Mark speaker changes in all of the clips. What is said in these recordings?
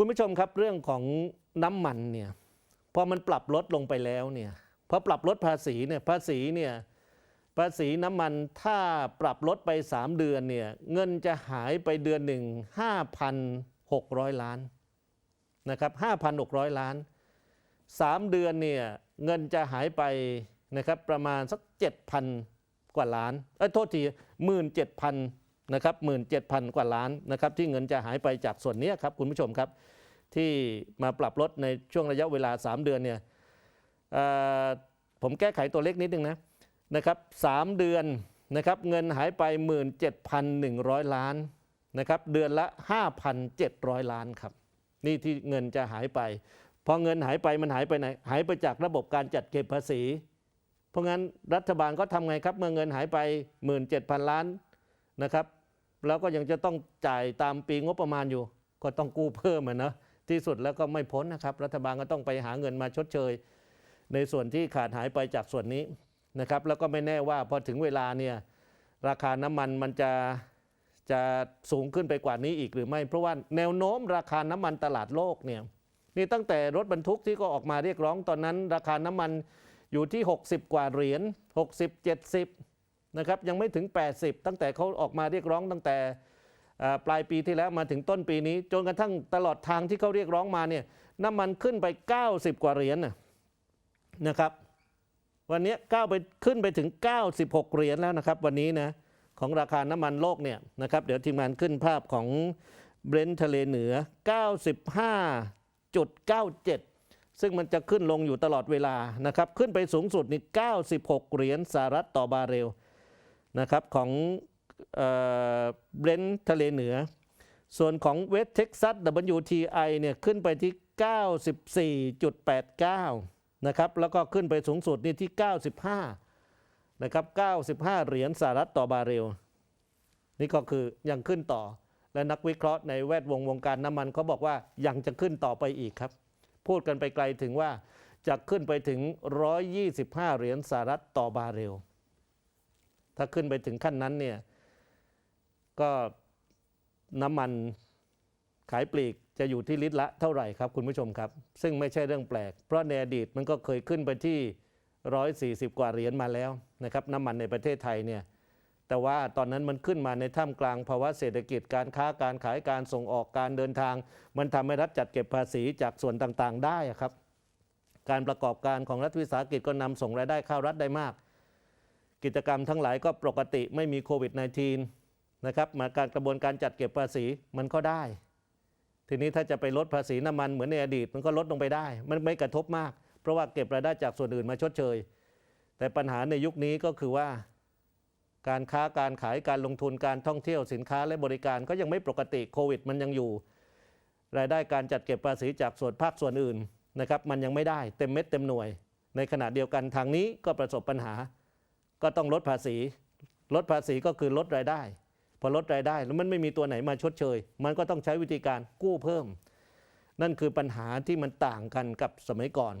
Speaker 1: คุณผู้ชมครับเรื่องของน้ำมันเนี่ยพอมันปรับลดลงไปแล้วเนี่ยพอปรับลดภาษีเนี่ยภาษีเนี่ยภาษีน้ำมันถ้าปรับลดไป 3 เดือนเนี่ยเงินจะหายไปเดือนหนึ่ง5,600 ล้านนะครับ5,600 ล้าน 3 เดือนเนี่ยเงินจะหายไปนะครับประมาณสัก 7,000 กว่าล้านเอ้ยโทษที17,000 นะครับ17,000กว่าล้านนะครับที่เงินจะหายไปจากส่วนนี้ครับคุณผู้ชมครับ ที่มาปรับลดในช่วงระยะเวลา 3 เดือนเนี่ยผมแก้ไขตัวเลขนิดนึงนะนะครับ3เดือนนะครับเงินหายไป 17,100 ล้านนะครับเดือนละ 5,700 ล้านครับนี่ที่เงินจะหายไปพอเงินหายไปมันหายไปไหนหายไปจากระบบการจัดเก็บภาษี เพราะงั้นรัฐบาลก็ทำไงครับเมื่อเงินหายไป 17,000 ล้านนะครับ แล้วก็ยังจะต้องจ่ายตามปีงบประมาณอยู่ ก็ต้องกู้เพิ่มอะนะที่สุดแล้วก็ไม่พ้นนะครับ รัฐบาลก็ต้องไปหาเงินมาชดเชย ในส่วนที่ขาดหายไปจากส่วนนี้นะครับ แล้วก็ไม่แน่ว่าพอถึงเวลาเนี่ยราคาน้ำมันมันจะจะสูงขึ้นไปกว่านี้อีกหรือไม่ เพราะว่าแนวโน้มราคาน้ำมันตลาดโลกเนี่ยนี่ตั้งแต่รถบรรทุกที่ก็ออกมาเรียกร้องตอนนั้น ราคาน้ำมันอยู่ที่ 60 กว่าเหรียญ60 70 นะครับยังไม่ถึง 80 ตั้งแต่เขาออกมาเรียกร้องตั้งแต่ปลายปีที่แล้วมาถึงต้นปีนี้ จนกระทั่งตลอดทางที่เขาเรียกร้องมาเนี่ยน้ำมันขึ้นไป 90 กว่าเหรียญนะนะครับ วันนี้ก้าวไปขึ้นไปถึง 96 เหรียญแล้วนะครับ วันนี้นะของราคาน้ำมันโลกเนี่ยนะครับเดี๋ยวทีมงานขึ้นภาพของเบรนท์ทะเลเหนือ 95.97 ซึ่งมันจะขึ้นลงอยู่ตลอดเวลานะครับ ขึ้นไปสูงสุดนี่96 เหรียญสหรัฐต่อบาร์เรล นะครับของเบรนท์ทะเลเหนือ ส่วนของเวสเท็กซัส WTI เนี่ยขึ้นไปที่ 94.89 นะครับ แล้วก็ขึ้นไปสูงสุดนี่ที่ 95 นะครับ 95 เหรียญสหรัฐต่อบาร์เรล นี่ก็คือยังขึ้นต่อ และนักวิเคราะห์ในแวดวงวงการน้ำมันเขาบอกว่ายังจะขึ้นต่อไปอีกครับ พูดกันไปไกลถึงว่าจะขึ้นไปถึง 125 เหรียญสหรัฐต่อบาร์เรล ถ้าขึ้นไปถึงขั้นนั้นเนี่ยก็น้ำมันขายปลีกจะอยู่ที่ลิตรละเท่าไหร่ครับคุณผู้ชมครับ ซึ่งไม่ใช่เรื่องแปลก เพราะในอดีตมันก็เคยขึ้นไปที่ 140 กว่าเหรียญมาแล้วนะครับน้ำมันในประเทศไทยเนี่ยแต่ว่าตอนนั้นมันขึ้นมาในท่ามกลางภาวะเศรษฐกิจการค้าการขายการส่งออกการเดินทาง มันทำให้รัฐจัดเก็บภาษีจากส่วนต่างๆ ได้ครับ การประกอบการของรัฐวิสาหกิจก็นำส่งรายได้เข้ารัฐได้มาก กิจกรรมทั้งหลายก็ปกติไม่มีโควิด -19 นะครับมาการกระบวนการจัดเก็บภาษีมันก็ได้ ทีนี้ถ้าจะไปลดภาษีน้ำมันเหมือนในอดีต มันก็ลดลงไปได้ มันไม่กระทบมาก เพราะว่าเก็บรายได้จากส่วนอื่นมาชดเชย แต่ปัญหาในยุคนี้ก็คือว่า การค้าการขายการลงทุนการท่องเที่ยวสินค้าและบริการก็ยังไม่ปกติโควิด มันยังอยู่ รายได้การจัดเก็บภาษีจากส่วนภาคส่วนอื่นนะครับมันยังไม่ได้เต็มเม็ดเต็มหน่วย ในขณะเดียวกันทางนี้ก็ประสบปัญหา ก็ต้องลดภาษี ลดภาษีก็คือลดรายได้ พอลดรายได้แล้วมันไม่มีตัวไหนมาชดเชย มันก็ต้องใช้วิธีการกู้เพิ่ม นั่นคือปัญหาที่มันต่างกันกับสมัยก่อน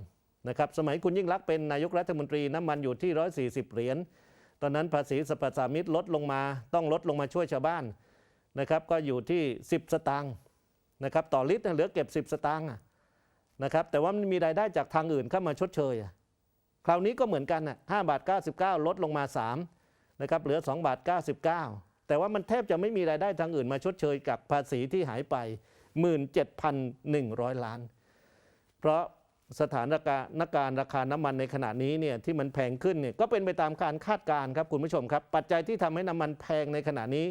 Speaker 1: นะครับสมัยคุณยิ่งรักเป็นนายกรัฐมนตรีน้ำมันอยู่ที่ 140 เหรียญตอนนั้นภาษีสรรพสามิตลดลงมา ต้องลดลงมาช่วยชาวบ้านนะครับก็อยู่ที่ 10 สตางค์นะครับต่อลิตรเหลือเก็บ 10 สตางค์นะครับแต่ว่ามันมีรายได้จากทางอื่นเข้ามาชดเชยอะ คราวนี้ก็เหมือนกันอะ5บาท 99 ลดลงมา3นะครับเหลือ2บาท 99 แต่ว่ามันแทบจะไม่มีรายได้ทางอื่นมาชดเชยกับภาษีที่หายไป 17,100 ล้าน เพราะสถานการณ์การราคาน้ำมันในขณะนี้เนี่ยที่มันแพงขึ้นเนี่ยก็เป็นไปตามการคาดการณ์ครับคุณผู้ชมครับ ปัจจัยที่ทำให้น้ำมันแพงในขณะนี้